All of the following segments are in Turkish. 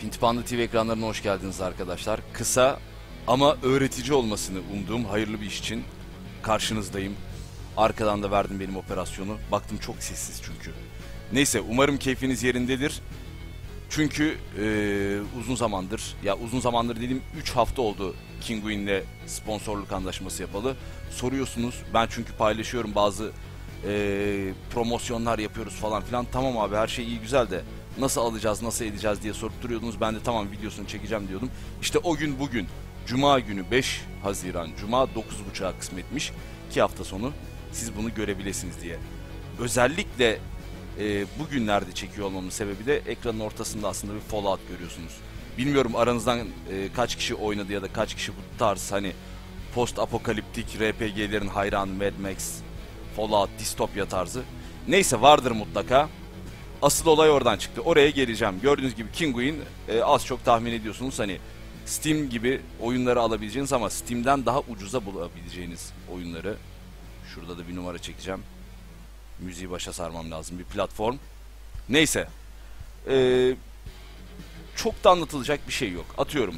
Pintipanlı TV ekranlarına hoş geldiniz arkadaşlar. Kısa ama öğretici olmasını umduğum hayırlı bir iş için karşınızdayım. Arkadan da verdim benim operasyonu. Baktım çok sessiz çünkü. Neyse umarım keyfiniz yerindedir. Çünkü eee, uzun zamandır, ya uzun zamandır dediğim 3 hafta oldu Kinguin'le sponsorluk anlaşması yapalı. Soruyorsunuz, ben çünkü paylaşıyorum bazı eee, promosyonlar yapıyoruz falan filan. Tamam abi her şey iyi güzel de nasıl alacağız, nasıl edeceğiz diye sorup duruyordunuz. Ben de tamam videosunu çekeceğim diyordum. İşte o gün bugün, Cuma günü 5 Haziran, Cuma 9.30'a kısmetmiş. 2 hafta sonu siz bunu görebilirsiniz diye. Özellikle e, bugünlerde çekiyor olmamın sebebi de ekranın ortasında aslında bir Fallout görüyorsunuz. Bilmiyorum aranızdan e, kaç kişi oynadı ya da kaç kişi bu tarz hani post apokaliptik RPG'lerin hayranı Mad Max, Fallout, distopya tarzı. Neyse vardır mutlaka. Asıl olay oradan çıktı. Oraya geleceğim. Gördüğünüz gibi Kinguin e, az çok tahmin ediyorsunuz hani Steam gibi oyunları alabileceğiniz ama Steam'den daha ucuza bulabileceğiniz oyunları. Şurada da bir numara çekeceğim müziği başa sarmam lazım bir platform. Neyse. Ee, çok da anlatılacak bir şey yok. Atıyorum.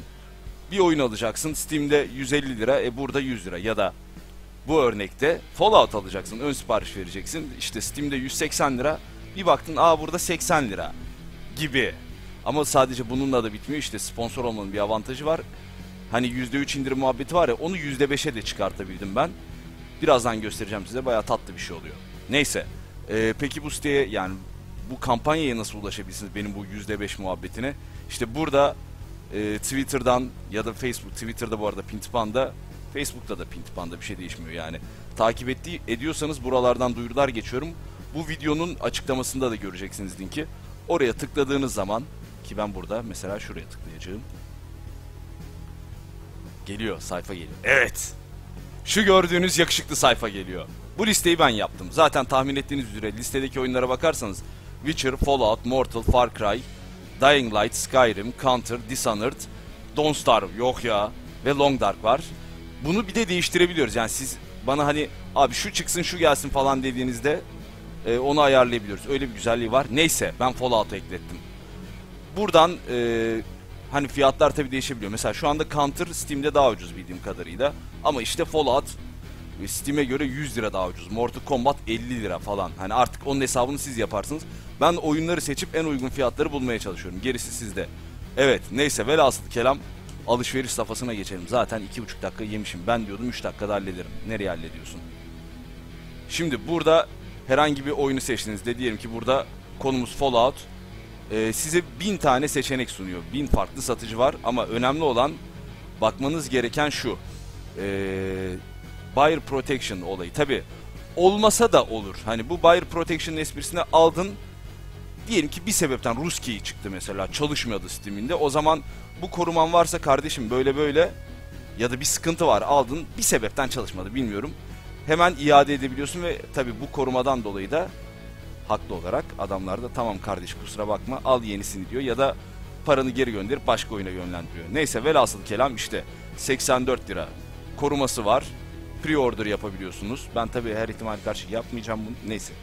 Bir oyun alacaksın. Steam'de 150 lira. E burada 100 lira. Ya da bu örnekte Fallout alacaksın. Ön sipariş vereceksin. İşte Steam'de 180 lira. Bir baktın aa burada 80 lira gibi. Ama sadece bununla da bitmiyor. İşte sponsor olmanın bir avantajı var. Hani %3 indirim muhabbeti var ya onu %5'e de çıkartabildim ben. Birazdan göstereceğim size. Bayağı tatlı bir şey oluyor. Neyse. Ee, peki bu siteye yani bu kampanyaya nasıl ulaşabilirsiniz benim bu %5 muhabbetine? İşte burada e, Twitter'dan ya da Facebook, Twitter'da bu arada Pintipan'da, Facebook'ta da Pintipan'da bir şey değişmiyor yani. Takip ettiği, ediyorsanız buralardan duyurular geçiyorum. Bu videonun açıklamasında da göreceksiniz linki. Oraya tıkladığınız zaman ki ben burada mesela şuraya tıklayacağım. Geliyor, sayfa geliyor. Evet. Şu gördüğünüz yakışıklı sayfa geliyor. Bu listeyi ben yaptım. Zaten tahmin ettiğiniz üzere listedeki oyunlara bakarsanız Witcher, Fallout, Mortal, Far Cry, Dying Light, Skyrim, Counter, Dishonored, Don't Starve yok ya ve Long Dark var. Bunu bir de değiştirebiliyoruz. Yani siz bana hani abi şu çıksın şu gelsin falan dediğinizde e, onu ayarlayabiliyoruz. Öyle bir güzelliği var. Neyse ben Fallout'u eklettim. Buradan e, hani fiyatlar tabii değişebiliyor. Mesela şu anda Counter Steam'de daha ucuz bildiğim kadarıyla. Ama işte Fallout e, Steam'e göre 100 lira daha ucuz. Mortal Kombat 50 lira falan. Hani artık onun hesabını siz yaparsınız. Ben oyunları seçip en uygun fiyatları bulmaya çalışıyorum. Gerisi sizde. Evet neyse velhasıl kelam alışveriş safhasına geçelim. Zaten 2,5 dakika yemişim. Ben diyordum 3 dakikada hallederim. Nereye hallediyorsun? Şimdi burada herhangi bir oyunu seçtiğinizde diyelim ki burada konumuz Fallout. Ee, size bin tane seçenek sunuyor. Bin farklı satıcı var ama önemli olan bakmanız gereken şu. Ee, buyer protection olayı. Tabi olmasa da olur. Hani bu buyer protection esprisine aldın. Diyelim ki bir sebepten Ruski'yi çıktı mesela. Çalışmıyordu Steam'inde. O zaman bu koruman varsa kardeşim böyle böyle ya da bir sıkıntı var aldın bir sebepten çalışmadı bilmiyorum. Hemen iade edebiliyorsun ve tabi bu korumadan dolayı da haklı olarak adamlar da tamam kardeş kusura bakma al yenisini diyor ya da paranı geri gönderip başka oyuna yönlendiriyor. Neyse velhasıl kelam işte 84 lira koruması var. Pre-order yapabiliyorsunuz. Ben tabi her ihtimal karşı yapmayacağım bunu. Neyse.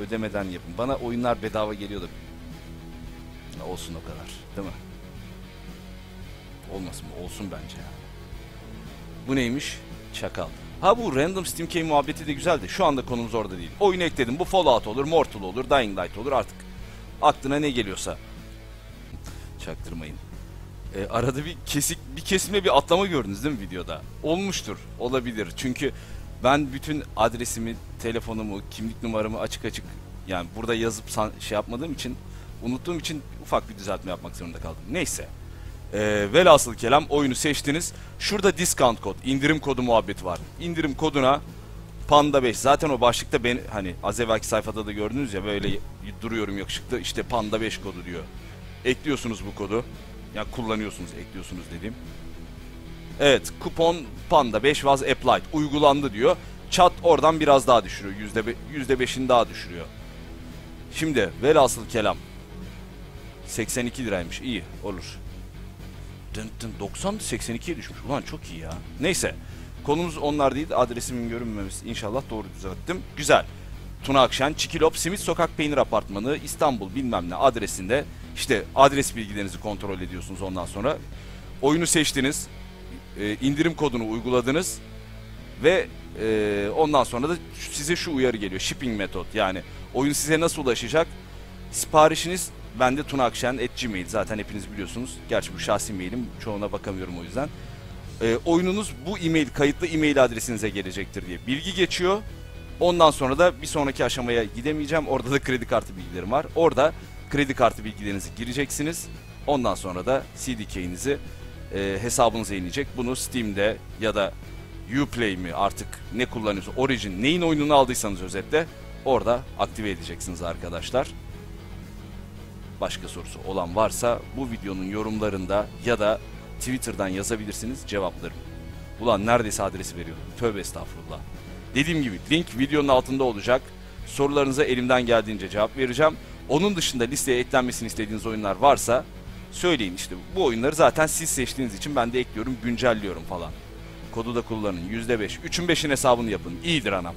Ödemeden yapın. Bana oyunlar bedava geliyor da. Ya olsun o kadar. Değil mi? Olmasın mı? Olsun bence. Bu neymiş? Çakal. Ha bu random Steam Key muhabbeti de güzeldi. Şu anda konumuz orada değil. Oyunu ekledim. Bu Fallout olur, Mortal olur, Dying Light olur artık. Aklına ne geliyorsa. Çaktırmayın. E, arada bir kesik bir kesimle bir atlama gördünüz değil mi videoda? Olmuştur. Olabilir. Çünkü ben bütün adresimi, telefonumu, kimlik numaramı açık açık yani burada yazıp san- şey yapmadığım için unuttuğum için ufak bir düzeltme yapmak zorunda kaldım. Neyse. Ee, velhasıl kelam oyunu seçtiniz. Şurada discount kod, indirim kodu muhabbeti var. İndirim koduna Panda 5. Zaten o başlıkta ben hani az evvelki sayfada da gördünüz ya böyle duruyorum yakışıklı işte Panda 5 kodu diyor. Ekliyorsunuz bu kodu. Ya kullanıyorsunuz, ekliyorsunuz dediğim. Evet, kupon Panda 5 was applied. Uygulandı diyor. Chat oradan biraz daha düşürüyor. Yüzde be- yüzde beşini daha düşürüyor. Şimdi velhasıl kelam. 82 liraymış. İyi olur. Dın dın 90 82'ye düşmüş. Ulan çok iyi ya. Neyse. Konumuz onlar değil. Adresimin görünmemesi. İnşallah doğru düzelttim. Güzel. Tuna Akşen, Çikilop, Simit Sokak Peynir Apartmanı, İstanbul bilmem ne adresinde İşte adres bilgilerinizi kontrol ediyorsunuz ondan sonra. Oyunu seçtiniz. e, indirim kodunu uyguladınız. Ve e, ondan sonra da size şu uyarı geliyor. Shipping metot yani oyun size nasıl ulaşacak? Siparişiniz bende Tuna Akşen at Gmail zaten hepiniz biliyorsunuz. Gerçi bu şahsi mailim çoğuna bakamıyorum o yüzden. E, oyununuz bu e-mail kayıtlı e-mail adresinize gelecektir diye bilgi geçiyor. Ondan sonra da bir sonraki aşamaya gidemeyeceğim. Orada da kredi kartı bilgilerim var. Orada kredi kartı bilgilerinizi gireceksiniz. Ondan sonra da CDK'nizi e, hesabınıza inecek. Bunu Steam'de ya da Uplay mi artık ne kullanıyorsunuz? Origin neyin oyununu aldıysanız özetle orada aktive edeceksiniz arkadaşlar. Başka sorusu olan varsa bu videonun yorumlarında ya da Twitter'dan yazabilirsiniz cevaplarım. Ulan neredeyse adresi veriyordum. Tövbe estağfurullah. Dediğim gibi link videonun altında olacak. Sorularınıza elimden geldiğince cevap vereceğim. Onun dışında listeye eklenmesini istediğiniz oyunlar varsa söyleyin işte. Bu oyunları zaten siz seçtiğiniz için ben de ekliyorum, güncelliyorum falan. Kodu da kullanın. %5. 3'ün 5'in hesabını yapın. İyidir anam.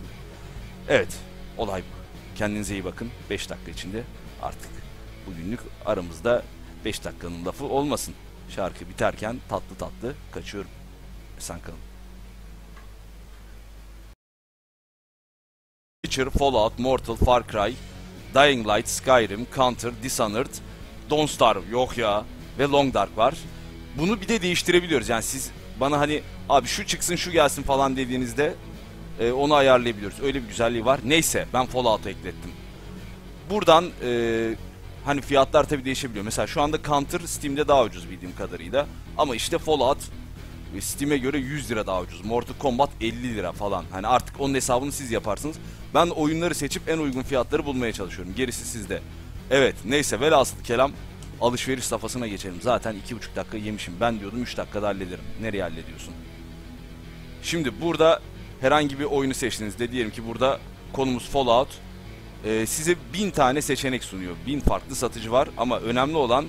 Evet. Olay bu. Kendinize iyi bakın. 5 dakika içinde artık bugünlük aramızda 5 dakikanın lafı olmasın. Şarkı biterken tatlı tatlı kaçıyorum. Sen kalın. Witcher, Fallout, Mortal, Far Cry, Dying Light, Skyrim, Counter, Dishonored, Don't Starve yok ya ve Long Dark var. Bunu bir de değiştirebiliyoruz. Yani siz bana hani abi şu çıksın şu gelsin falan dediğinizde e, onu ayarlayabiliyoruz. Öyle bir güzelliği var. Neyse ben Fallout'u eklettim. Buradan e, hani fiyatlar tabii değişebiliyor. Mesela şu anda Counter Steam'de daha ucuz bildiğim kadarıyla. Ama işte Fallout e, Steam'e göre 100 lira daha ucuz. Mortal Kombat 50 lira falan. Hani artık onun hesabını siz yaparsınız. Ben oyunları seçip en uygun fiyatları bulmaya çalışıyorum. Gerisi sizde. Evet neyse velhasıl kelam alışveriş safhasına geçelim. Zaten 2,5 dakika yemişim. Ben diyordum 3 dakikada hallederim. Nereye hallediyorsun? Şimdi burada herhangi bir oyunu seçtiğinizde diyelim ki burada konumuz Fallout. Ee, size bin tane seçenek sunuyor. Bin farklı satıcı var ama önemli olan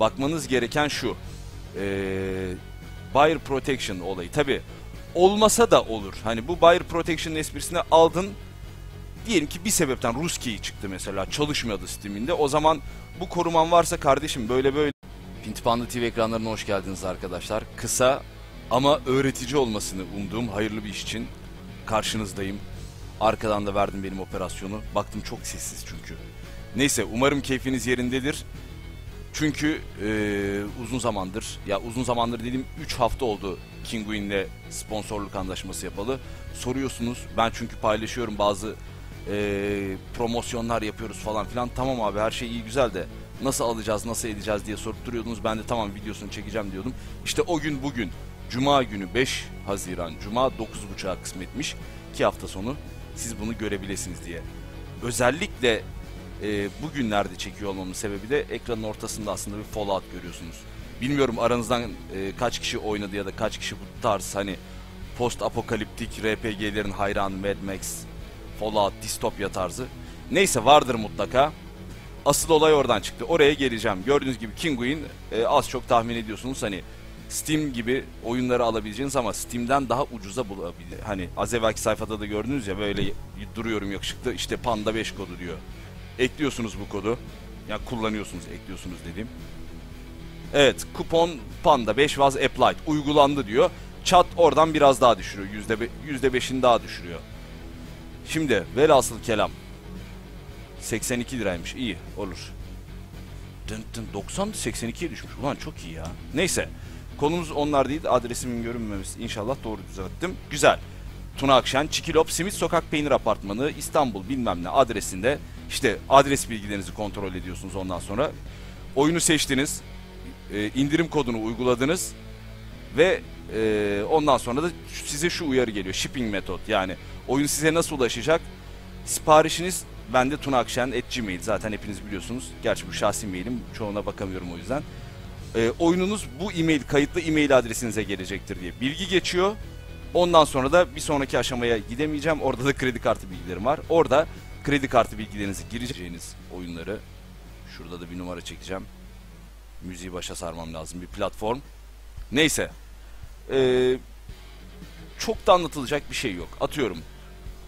bakmanız gereken şu. Ee, buyer protection olayı. Tabi olmasa da olur. Hani bu buyer protection esprisine aldın. Diyelim ki bir sebepten Rus key çıktı mesela. Çalışmıyordu Steam'inde. O zaman bu koruman varsa kardeşim böyle böyle. Pintipanlı TV ekranlarına hoş geldiniz arkadaşlar. Kısa ama öğretici olmasını umduğum hayırlı bir iş için karşınızdayım. Arkadan da verdim benim operasyonu. Baktım çok sessiz çünkü. Neyse umarım keyfiniz yerindedir. Çünkü e, uzun zamandır ya uzun zamandır dediğim 3 hafta oldu Kinguin'le sponsorluk anlaşması yapalı. Soruyorsunuz ben çünkü paylaşıyorum bazı e, promosyonlar yapıyoruz falan filan. Tamam abi her şey iyi güzel de nasıl alacağız nasıl edeceğiz diye sorup duruyordunuz. Ben de tamam videosunu çekeceğim diyordum. İşte o gün bugün Cuma günü 5 Haziran Cuma 9.30'a kısmetmiş. 2 hafta sonu siz bunu görebilirsiniz diye. Özellikle e, bugünlerde çekiyor olmamın sebebi de ekranın ortasında aslında bir Fallout görüyorsunuz. Bilmiyorum aranızdan e, kaç kişi oynadı ya da kaç kişi bu tarz hani post apokaliptik RPG'lerin hayranı Mad Max, Fallout, distopya tarzı. Neyse vardır mutlaka. Asıl olay oradan çıktı. Oraya geleceğim. Gördüğünüz gibi Kinguin e, az çok tahmin ediyorsunuz hani Steam gibi oyunları alabileceğiniz ama Steam'den daha ucuza bulabilir. Hani az evvelki sayfada da gördünüz ya böyle duruyorum yakışıklı işte Panda 5 kodu diyor. Ekliyorsunuz bu kodu. Ya yani kullanıyorsunuz, ekliyorsunuz dediğim. Evet, kupon Panda 5 was applied. Uygulandı diyor. Chat oradan biraz daha düşürüyor. Yüzde, yüzde beşini daha düşürüyor. Şimdi velhasıl kelam. 82 liraymış. İyi olur. Dın dın 90 82'ye düşmüş. Ulan çok iyi ya. Neyse. Konumuz onlar değil. Adresimin görünmemesi. İnşallah doğru düzelttim. Güzel. Tuna Akşen, Çikilop, Simit Sokak Peynir Apartmanı, İstanbul bilmem ne adresinde işte adres bilgilerinizi kontrol ediyorsunuz ondan sonra. Oyunu seçtiniz. E, indirim kodunu uyguladınız. Ve e, ondan sonra da size şu uyarı geliyor. Shipping metot yani oyun size nasıl ulaşacak? Siparişiniz bende Tuna Akşen at Gmail zaten hepiniz biliyorsunuz. Gerçi bu şahsi mailim çoğuna bakamıyorum o yüzden. E, oyununuz bu e-mail kayıtlı e-mail adresinize gelecektir diye bilgi geçiyor. Ondan sonra da bir sonraki aşamaya gidemeyeceğim. Orada da kredi kartı bilgilerim var. Orada kredi kartı bilgilerinizi gireceğiniz oyunları şurada da bir numara çekeceğim. Müziği başa sarmam lazım. Bir platform. Neyse. Ee, çok da anlatılacak bir şey yok. Atıyorum.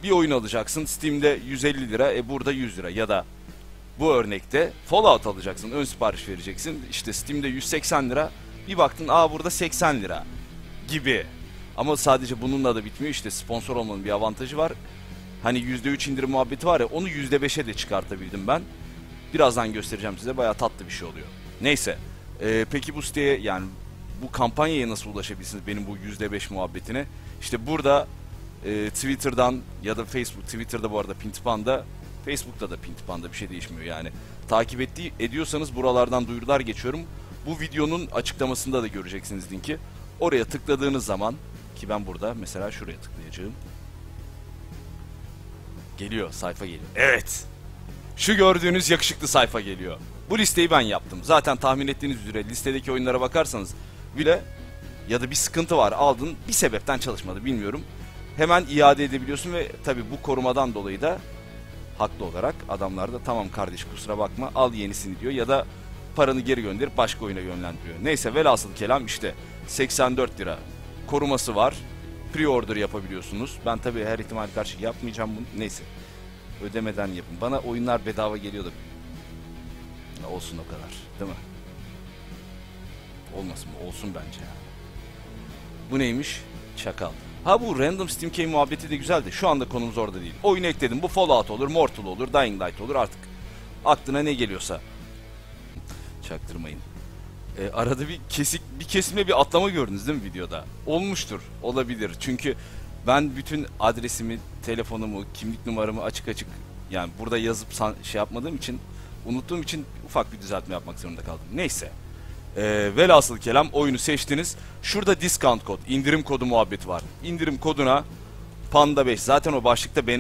Bir oyun alacaksın. Steam'de 150 lira. E burada 100 lira. Ya da Bu örnekte Fallout alacaksın. Ön sipariş vereceksin. İşte Steam'de 180 lira. Bir baktın aa burada 80 lira gibi. Ama sadece bununla da bitmiyor. İşte sponsor olmanın bir avantajı var. Hani %3 indirim muhabbeti var ya onu %5'e de çıkartabildim ben. Birazdan göstereceğim size. Bayağı tatlı bir şey oluyor. Neyse. Ee, peki bu siteye yani bu kampanyaya nasıl ulaşabilirsiniz benim bu %5 muhabbetine? İşte burada e, Twitter'dan ya da Facebook, Twitter'da bu arada Pintipan'da, Facebook'ta da Pintipan'da bir şey değişmiyor yani. Takip ettiği, ediyorsanız buralardan duyurular geçiyorum. Bu videonun açıklamasında da göreceksiniz linki. Oraya tıkladığınız zaman ki ben burada mesela şuraya tıklayacağım. Geliyor, sayfa geliyor. Evet. Şu gördüğünüz yakışıklı sayfa geliyor. Bu listeyi ben yaptım. Zaten tahmin ettiğiniz üzere listedeki oyunlara bakarsanız bile ya da bir sıkıntı var aldın bir sebepten çalışmadı bilmiyorum. Hemen iade edebiliyorsun ve tabi bu korumadan dolayı da haklı olarak adamlar da tamam kardeş kusura bakma al yenisini diyor ya da paranı geri gönderip başka oyuna yönlendiriyor. Neyse velhasıl kelam işte 84 lira koruması var. Pre-order yapabiliyorsunuz. Ben tabi her ihtimal karşı yapmayacağım bunu. Neyse. Ödemeden yapın. Bana oyunlar bedava geliyor da ya olsun o kadar. Değil mi? Olmasın mı? Olsun bence ya. Bu neymiş? Çakal. Ha bu random Steam Key muhabbeti de güzeldi. Şu anda konumuz orada değil. Oyunu ekledim. Bu Fallout olur, Mortal olur, Dying Light olur artık. Aklına ne geliyorsa. Çaktırmayın. Ee, arada bir kesik bir kesimle bir atlama gördünüz değil mi videoda? Olmuştur. Olabilir. Çünkü ben bütün adresimi, telefonumu, kimlik numaramı açık açık yani burada yazıp şey yapmadığım için unuttuğum için ufak bir düzeltme yapmak zorunda kaldım. Neyse. Ee, velhasıl kelam oyunu seçtiniz. Şurada discount kod, indirim kodu muhabbeti var. İndirim koduna Panda 5 zaten o başlıkta benim